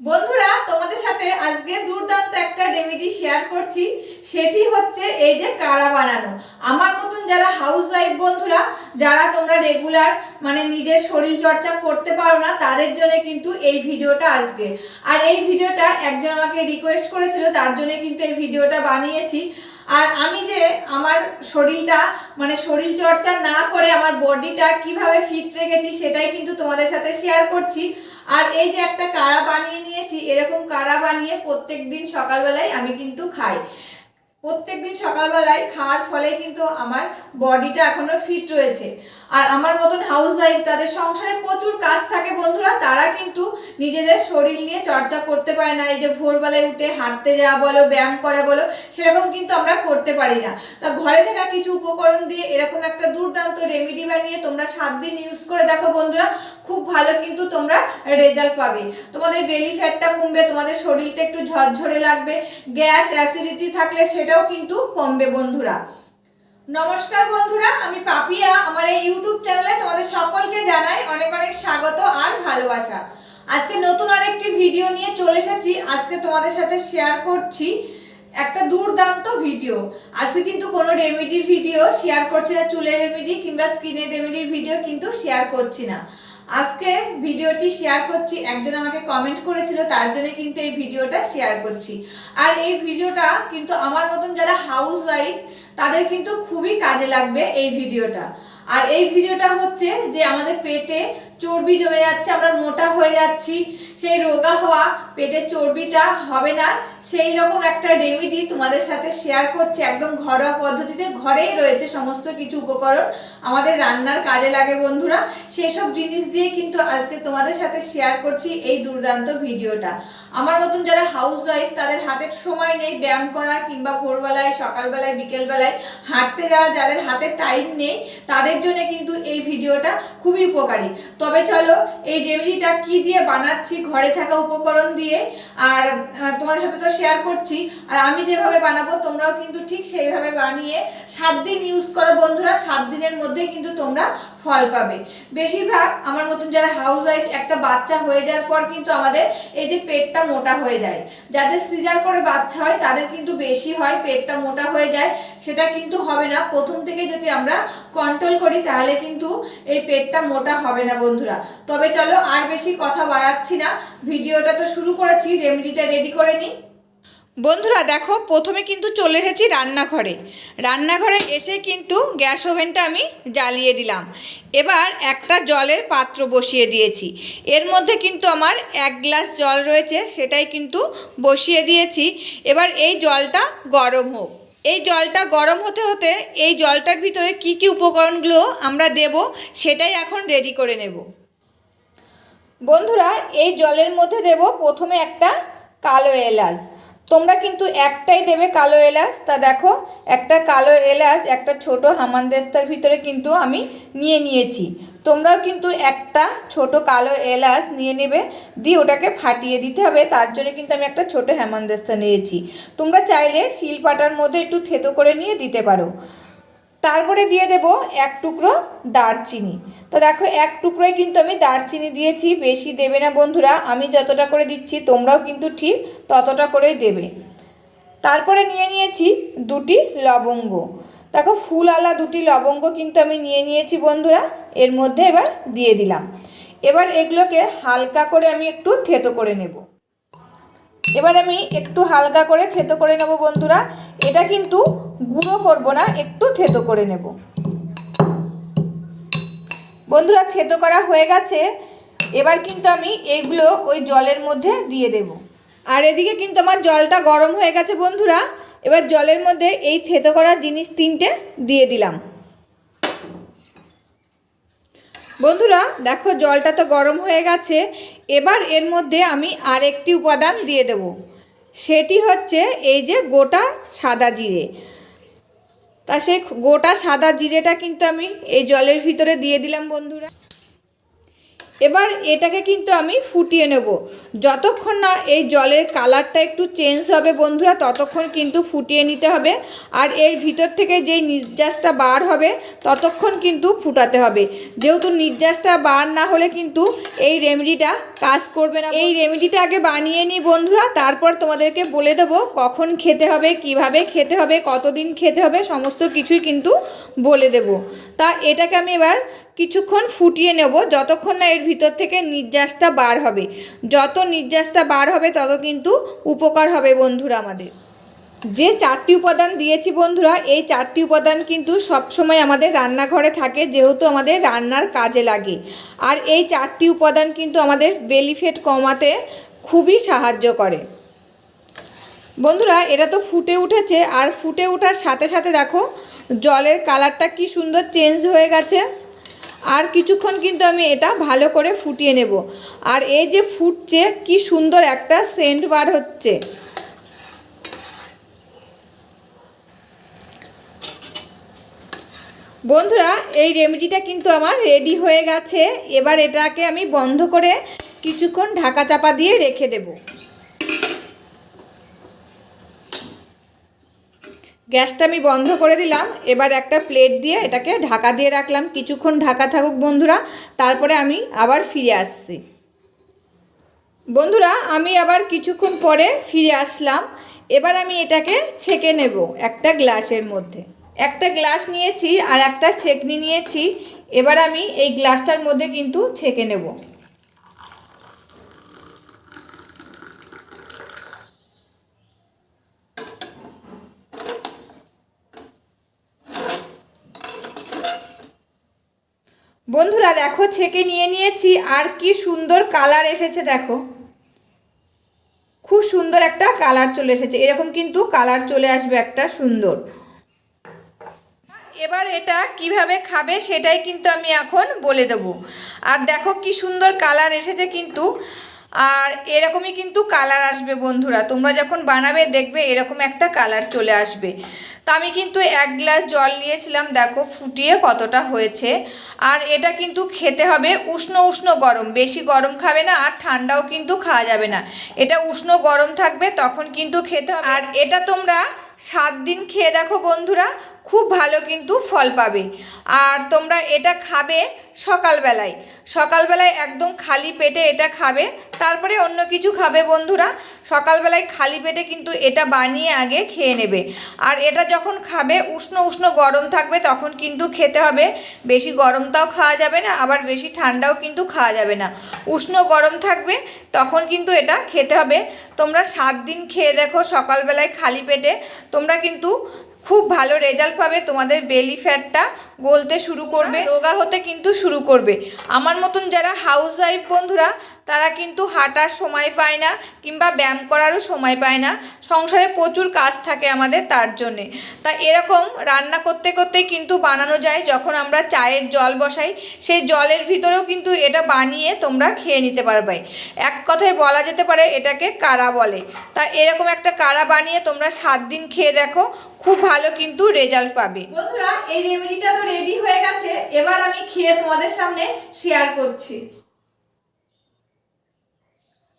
বন্ধুরা, তোমাদের সাথে আজকে দুর্দান্ত একটা রেমেডি শেয়ার করছি। সেটি হচ্ছে এই যে কাড়া বানানো। আমার মতন যারা হাউস ওয়াইফ বন্ধুরা, যারা তোমরা রেগুলার মানে নিজের শরীর চর্চা করতে পারো না, তাদের জন্য কিন্তু এই ভিডিওটা আজকে। আর এই ভিডিওটা একজন আমাকে রিকোয়েস্ট করেছিল, তার জন্য কিন্তু এই ভিডিওটা বানিয়েছি। আর আমি যে আমার শরীরটা মানে শরীর চর্চা না করে আমার বডিটা কীভাবে ফিট রেখেছি সেটাই কিন্তু তোমাদের সাথে শেয়ার করছি। আর এই যে একটা কাড়া বানিয়ে নিয়েছি, এরকম কাড়া বানিয়ে প্রত্যেক দিন সকালবেলায় আমি কিন্তু খাই। প্রত্যেক দিন সকালবেলায় খাওয়ার ফলে কিন্তু আমার বডিটা এখনও ফিট রয়েছে। আর আমার মতন হাউস ওয়াইফ তাদের সংসারে প্রচুর কাজ থাকে বন্ধুরা, তারা কিন্তু নিজেদের শরীর নিয়ে চর্চা করতে পারে না। এই যে ভোরবেলায় উঠে হাঁটতে যাওয়া বলো, ব্যায়াম করা বলো, সেরকম কিন্তু আমরা করতে পারি না। তা ঘরে থাকা কিছু উপকরণ দিয়ে এরকম একটা দুর্দান্ত রেমেডি বানিয়ে তোমরা সাত দিন ইউজ করে দেখো বন্ধুরা, খুব ভালো কিন্তু তোমরা রেজাল্ট পাবে। তোমাদের বেলি ফ্যাটটা কমবে, তোমাদের শরীরটা একটু ঝরঝরে লাগবে গ্যাস অ্যাসিডিটি থাকলে সেটাও কিন্তু কমবে বন্ধুরা। নমস্কার বন্ধুরা, আমি পাপিয়া। আমার এই ইউটিউব চ্যানেলে তোমাদের সকলকে জানাই অনেক অনেক স্বাগত আর ভালোবাসা। আজকে নতুন আরেকটি ভিডিও নিয়ে চলে এসেছি। আজকে তোমাদের সাথে শেয়ার করছি একটা দুর্দান্ত ভিডিও আজকে কিন্তু কোনো রেমেডির ভিডিও শেয়ার করছি না, চুলের রেমেডি কিংবা স্কিনের রেমেডির ভিডিও কিন্তু শেয়ার করছি না। আজকে ভিডিওটি শেয়ার করছি। একজন আমাকে কমেন্ট করেছিল, তার জন্য কিন্তু এই ভিডিওটা শেয়ার করছি। আর এই ভিডিওটা কিন্তু আমার মতন যারা হাউস ওয়াইফ তাদের কিন্তু খুবই কাজে লাগবে এই ভিডিওটা। আর এই ভিডিওটা হচ্ছে যে আমাদের পেটে চর্বি জমে যাচ্ছে, আমরা মোটা হয়ে যাচ্ছি, সেই রোগা হওয়া পেটের চর্বিটা হবে না। সেই রকম একটা রেমিডি তোমাদের সাথে শেয়ার করছে, একদম ঘরোয়া পদ্ধতিতে ঘরেই রয়েছে সমস্ত কিছু উপকরণ। আমাদের রান্নার কাজে লাগে বন্ধুরা। সেসব জিনিস দিয়ে কিন্তু আজকে তোমাদের সাথে শেয়ার করছি এই দুর্দান্ত ভিডিওটা। আমার মতন যারা হাউস ওয়াইফ তাদের হাতে সময় নেই ব্যায়াম করার কিংবা ভোরবেলায়, সকালবেলায়, বিকেলবেলায় হাঁটতে যাওয়ার যাদের হাতে টাইম নেই, তাদের জন্য কিন্তু এই ভিডিওটা খুবই উপকারী। তবে চলো, এই রেমেডিটা কি দিয়ে বানাচ্ছি, ঘরে থাকা উপকরণ দিয়ে, আর তোমাদের সাথে তো শেয়ার করছি, আর আমি যেভাবে বানাবো, তোমরাও কিন্তু ঠিক সেইভাবে বানিয়ে সাত দিন ইউজ করো বন্ধুরা, সাত দিনের মধ্যে কিন্তু তোমরা ফল পাবে। বেশিরভাগ আমার মতন যারা হাউস ওয়াইফ একটা বাচ্চা হয়ে যাওয়ার পর কিন্তু আমাদের এই যে পেটটা মোটা হয়ে যায়। যাদের সিজার করে বাচ্চা হয়, তাদের কিন্তু বেশি হয়, পেটটা মোটা হয়ে যায়। সেটা কিন্তু হবে না। প্রথম থেকে যদি আমরা কন্ট্রোল করি, তাহলে কিন্তু এই পেটটা মোটা হবে না বন্ধুরা। তবে চলো আর বেশি কথা বাড়াচ্ছি না। ভিডিওটা তো শুরু করেছি রেমেডিটা রেডি করে নিই। বন্ধুরা দেখো, প্রথমে কিন্তু চলে এসেছি রান্নাঘরে। রান্নাঘরে এসে কিন্তু গ্যাস ওভেনটা আমি জ্বালিয়ে দিলাম। এবার একটা জলের পাত্র বসিয়ে দিয়েছি। এর মধ্যে কিন্তু আমার এক গ্লাস জল রয়েছে, সেটাই কিন্তু বসিয়ে দিয়েছি। এবার এই জলটা গরম হোক। এই জলটা গরম হতে হতে এই জলটার ভিতরে কি কি উপকরণগুলো আমরা দেব, সেটাই এখন রেডি করে নেব। বন্ধুরা, এই জলের মধ্যে দেব প্রথমে একটা কালো এলাচ। তোমরা কিন্তু একটাই দেবে কালো এলাচ। তা দেখো, একটা কালো এলাচ, একটা ছোট হামানদেস্তার ভিতরে কিন্তু আমি নিয়ে নিয়েছি। তোমরাও কিন্তু একটা ছোট কালো এলাচ নিয়ে নেবে, দিয়ে ওটাকে ফাটিয়ে দিতে হবে। তার জন্য কিন্তু আমি একটা ছোট হেমানদেস্তা নিয়েছি। তোমরা চাইলে শিলপাটার মধ্যে একটু থেতো করে নিয়ে দিতে পারো। তারপরে দিয়ে দেব এক টুকরো দারচিনি। তো দেখো, এক টুকরোয় কিন্তু আমি দারচিনি দিয়েছি, বেশি দেবে না বন্ধুরা। আমি যতটা করে দিচ্ছি, তোমরাও কিন্তু ঠিক ততটা করেই দেবে। তারপরে নিয়ে নিয়েছি দুটি লবঙ্গ। দেখো, ফুলওয়ালা দুটি লবঙ্গ কিন্তু আমি নিয়ে নিয়েছি বন্ধুরা। এর মধ্যে এবার দিয়ে দিলাম। এবার এগুলোকে হালকা করে আমি একটু থেতো করে নেব। এবার আমি একটু হালকা করে থেতো করে নেব বন্ধুরা। এটা কিন্তু গুঁড়ো করব না, একটু থেতো করে নেব। বন্ধুরা, থেতো করা হয়ে গেছে। এবার কিন্তু আমি এইগুলো ওই জলের মধ্যে দিয়ে দেব। আর এদিকে কিন্তু আমার জলটা গরম হয়ে গেছে বন্ধুরা। এবার জলের মধ্যে এই থেতো করা জিনিস তিনটে দিয়ে দিলাম। বন্ধুরা, দেখো জলটা তো গরম হয়ে গেছে। এবার এর মধ্যে আমি আরেকটি উপাদান দিয়ে দেব। সেটি হচ্ছে এই যে গোটা সাদা জিরে। তা সেই গোটা সাদা জিরেটা কিন্তু আমি এই জলের ভিতরে দিয়ে দিলাম বন্ধুরা। এবার এটাকে কিন্তু আমি ফুটিয়ে নেব। যতক্ষণ না এই জলের কালারটা একটু চেঞ্জ হবে বন্ধুরা, ততক্ষণ কিন্তু ফুটিয়ে নিতে হবে। আর এর ভিতর থেকে যেই নির্যাসটা বার হবে, ততক্ষণ কিন্তু ফুটাতে হবে। যেহেতু নির্যাসটা বার না হলে কিন্তু এই রেমেডিটা কাজ করবে না। এই রেমেডিটা আগে বানিয়ে নিই বন্ধুরা, তারপর তোমাদেরকে বলে দেবো কখন খেতে হবে, কীভাবে খেতে হবে, কতদিন খেতে হবে, সমস্ত কিছুই কিন্তু বলে দেব। তা এটাকে আমি এবার কিছুক্ষণ ফুটিয়ে নেব, যতক্ষণ না এর ভিতর থেকে নির্যাসটা বার হবে। যত নির্যাসটা বার হবে, তত কিন্তু উপকার হবে বন্ধুরা আমাদের। যে চারটি উপাদান দিয়েছি বন্ধুরা, এই চারটি উপাদান কিন্তু সবসময় আমাদের রান্নাঘরে থাকে, যেহেতু আমাদের রান্নার কাজে লাগে। আর এই চারটি উপাদান কিন্তু আমাদের বেলিফেট কমাতে খুবই সাহায্য করে। বন্ধুরা, এটা তো ফুটে উঠেছে, আর ফুটে ওঠার সাথে সাথে দেখো, জলের কালারটা কি সুন্দর চেঞ্জ হয়ে গেছে। আর কিছুক্ষণ কিন্তু আমি এটা ভালো করে ফুটিয়ে নেব। আর এই যে ফুটছে, কি সুন্দর একটা সেন্ট বার হচ্ছে। বন্ধুরা, এই রেমেডিটা কিন্তু আমার রেডি হয়ে গেছে। এবার এটাকে আমি বন্ধ করে কিছুক্ষণ ঢাকা চাপা দিয়ে রেখে দেবো। গ্যাসটা আমি বন্ধ করে দিলাম। এবার একটা প্লেট দিয়ে এটাকে ঢাকা দিয়ে রাখলাম। কিছুক্ষণ ঢাকা থাকুক বন্ধুরা, তারপরে আমি আবার ফিরে আসছি। বন্ধুরা, আমি আবার কিছুক্ষণ পরে ফিরে আসলাম। এবার আমি এটাকে ছেঁকে নেব একটা গ্লাসের মধ্যে। একটা গ্লাস নিয়েছি আর একটা ছেঁকনি নিয়েছি। এবার আমি এই গ্লাসটার মধ্যে কিন্তু ছেঁকে নেব। বন্ধুরা দেখো, ছেঁকে নিয়ে নিয়েছি। আর কি সুন্দর কালার এসেছে, দেখো। খুব সুন্দর একটা কালার চলে এসেছে। এরকম কিন্তু কালার চলে আসবে একটা সুন্দর। এবার এটা কীভাবে খাবে সেটাই কিন্তু আমি এখন বলে দেবো। আর দেখো কি সুন্দর কালার এসেছে কিন্তু। আর এরকমই কিন্তু কালার আসবে বন্ধুরা। তোমরা যখন বানাবে দেখবে এরকম একটা কালার চলে আসবে। তা আমি কিন্তু এক গ্লাস জল নিয়েছিলাম, দেখো ফুটিয়ে কতটা হয়েছে। আর এটা কিন্তু খেতে হবে উষ্ণ উষ্ণ গরম। বেশি গরম খাবে না আর ঠান্ডাও কিন্তু খাওয়া যাবে না। এটা উষ্ণ গরম থাকবে, তখন কিন্তু খেতে হবে। আর এটা তোমরা সাত দিন খেয়ে দেখো বন্ধুরা খুব ভালো কিন্তু ফল পাবে। আর তোমরা এটা খাবে সকালবেলায়। সকালবেলায় একদম খালি পেটে এটা খাবে, তারপরে অন্য কিছু খাবে বন্ধুরা। সকালবেলায় খালি পেটে কিন্তু এটা বানিয়ে আগে খেয়ে নেবে। আর এটা যখন খাবে, উষ্ণ উষ্ণ গরম থাকবে, তখন কিন্তু খেতে হবে। বেশি গরমটাও খাওয়া যাবে না, আবার বেশি ঠান্ডাও কিন্তু খাওয়া যাবে না। উষ্ণ গরম থাকবে, তখন কিন্তু এটা খেতে হবে। তোমরা সাত দিন খেয়ে দেখো সকালবেলায় খালি পেটে। তোমরা কিন্তু খুব ভালো রেজাল্ট পাবে তোমাদের বেলি ফ্যাটটা গলতে শুরু করবে, রোগা হতে কিন্তু শুরু করবে। আমার মতন যারা হাউস ওয়াইফ বন্ধুরা তারা কিন্তু হাঁটার সময় পায় না কিংবা ব্যায়াম করারও সময় পায় না। সংসারে প্রচুর কাজ থাকে আমাদের তার জন্যে। তা এরকম রান্না করতে করতেই কিন্তু বানানো যায় যখন আমরা চায়ের জল বসাই। সেই জলের ভিতরেও কিন্তু এটা বানিয়ে তোমরা খেয়ে নিতে পারবে। এক কথায় বলা যেতে পারে এটাকে কারা বলে। তা এরকম একটা কারা বানিয়ে তোমরা সাত দিন খেয়ে দেখো, খুব ভালো কিন্তু রেজাল্ট পাবে। বন্ধুরা, এই রেমেডিটা তো রেডি হয়ে গেছে। এবার আমি খেয়ে তোমাদের সামনে শেয়ার করছি।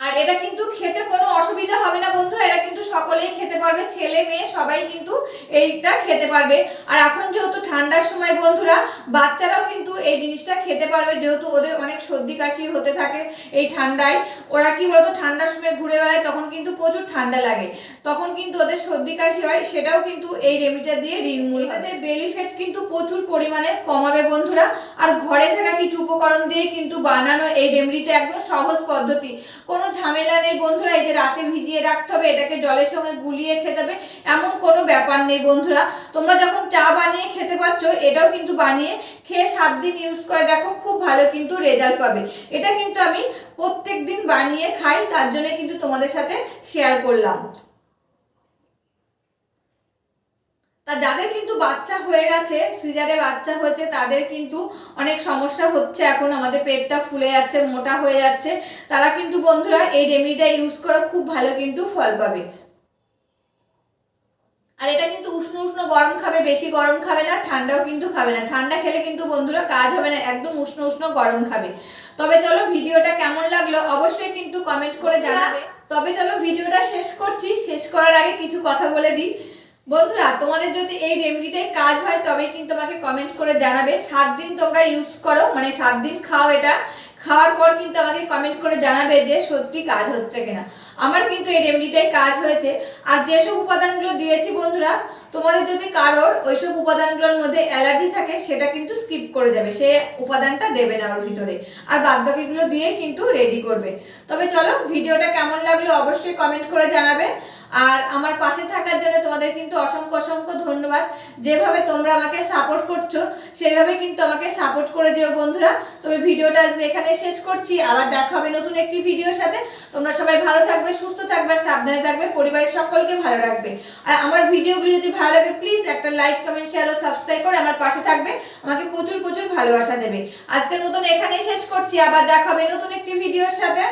আর এটা কিন্তু খেতে কোনো অসুবিধা হবে না বন্ধুরা এটা কিন্তু সকলেই খেতে পারবে, ছেলে মেয়ে সবাই কিন্তু এইটা খেতে পারবে। আর এখন যেহেতু ঠান্ডার সময় বন্ধুরা, বাচ্চারাও কিন্তু এই জিনিসটা খেতে পারবে, যেহেতু ওদের অনেক সর্দি কাশি হতে থাকে এই ঠান্ডায়। ওরা কি বলতো, ঠান্ডার সময় ঘুরে বেড়ায়, তখন কিন্তু প্রচুর ঠান্ডা লাগে। তখন কিন্তু ওদের সর্দি কাশি হয়, সেটাও কিন্তু এই রেমিটা দিয়ে রিনমূল এটাতে বেলি ফ্যাট কিন্তু প্রচুর পরিমাণে কমাবে বন্ধুরা। আর ঘরে থাকা কিছু উপকরণ দিয়ে কিন্তু বানানো এই রেমেডিটা একদম সহজ পদ্ধতি। কোনো ঝামেলা নেই বন্ধুরা, এই যে রাতে ভিজিয়ে রাখতে হবে, এটাকে জলের সঙ্গে গুলিয়ে খেতে হবে, এমন কোনো ব্যাপার নেই বন্ধুরা। তোমরা যখন চা বানিয়ে খেতে পারছ, এটাও কিন্তু বানিয়ে খেয়ে সাত দিন ইউজ করে দেখো, খুব ভালো কিন্তু রেজাল্ট পাবে। এটা কিন্তু আমি প্রত্যেক দিন বানিয়ে খাই, তার জন্য কিন্তু তোমাদের সাথে শেয়ার করলাম। তা যাদের কিন্তু বাচ্চা হয়ে গেছে সিজারে বাচ্চা হয়েছে তাদের কিন্তু অনেক সমস্যা হচ্ছে। এখন আমাদের পেটটা ফুলে যাচ্ছে মোটা হয়ে যাচ্ছে। তারা কিন্তু বন্ধুরা এই রেমেডিটা ইউজ করে খুব ভালো কিন্তু ফল পাবে। আর এটা কিন্তু উষ্ণ উষ্ণ গরম খাবে বেশি গরম খাবে না ঠান্ডাও কিন্তু খাবে না। ঠান্ডা খেলে কিন্তু বন্ধুরা কাজ হবে না একদম উষ্ণ উষ্ণ গরম খাবে। তবে চলো ভিডিওটা কেমন লাগল অবশ্যই কিন্তু কমেন্ট করে জানাবে। তবে চলো ভিডিওটা শেষ করছি। শেষ করার আগে কিছু কথা বলে দিই। বন্ধুরা, তোমাদের যদি এই রেমেডিটাই কাজ হয় তবে কিন্তু আমাকে কমেন্ট করে জানাবে। সাত দিন তোমরা ইউজ করো মানে সাত দিন খাও এটা। খাওয়ার পর কিন্তু আমাকে কমেন্ট করে জানাবে যে সত্যি কাজ হচ্ছে কিনা। আমার কিন্তু এই রেমেডিটাই কাজ হয়েছে। আর যেসব উপাদানগুলো দিয়েছি বন্ধুরা, তোমাদের যদি কারোর ওইসব উপাদানগুলোর মধ্যে অ্যালার্জি থাকে, সেটা কিন্তু স্কিপ করে যাবে। সে উপাদানটা দেবে না ওর ভিতরে। আর বাদ বাকিগুলো দিয়ে কিন্তু রেডি করবে। তবে চলো ভিডিওটা কেমন লাগল অবশ্যই কমেন্ট করে জানাবে। আর আমার পাশে থাকার জন্য তোমাদের কিন্তু অসংখ্য অসংখ্য ধন্যবাদ। যেভাবে তোমরা আমাকে সাপোর্ট করছ, সেইভাবে কিন্তু আমাকে সাপোর্ট করে যেও বন্ধুরা। তবে ভিডিওটা আজকে এখানে শেষ করছি। আবার দেখা হবে নতুন একটি ভিডিওর সাথে। তোমরা সবাই ভালো থাকবে, সুস্থ থাকবে সাবধানে থাকবে। পরিবারের সকলকে ভালো রাখবে। আর আমার ভিডিওগুলো যদি ভালো লাগে প্লিজ একটা লাইক কমেন্ট শেয়ার ও সাবস্ক্রাইব করে আমার পাশে থাকবে। আমাকে প্রচুর প্রচুর ভালোবাসা দেবে। আজকের মতন এখানেই শেষ করছি। আবার দেখা হবে নতুন একটি ভিডিওর সাথে।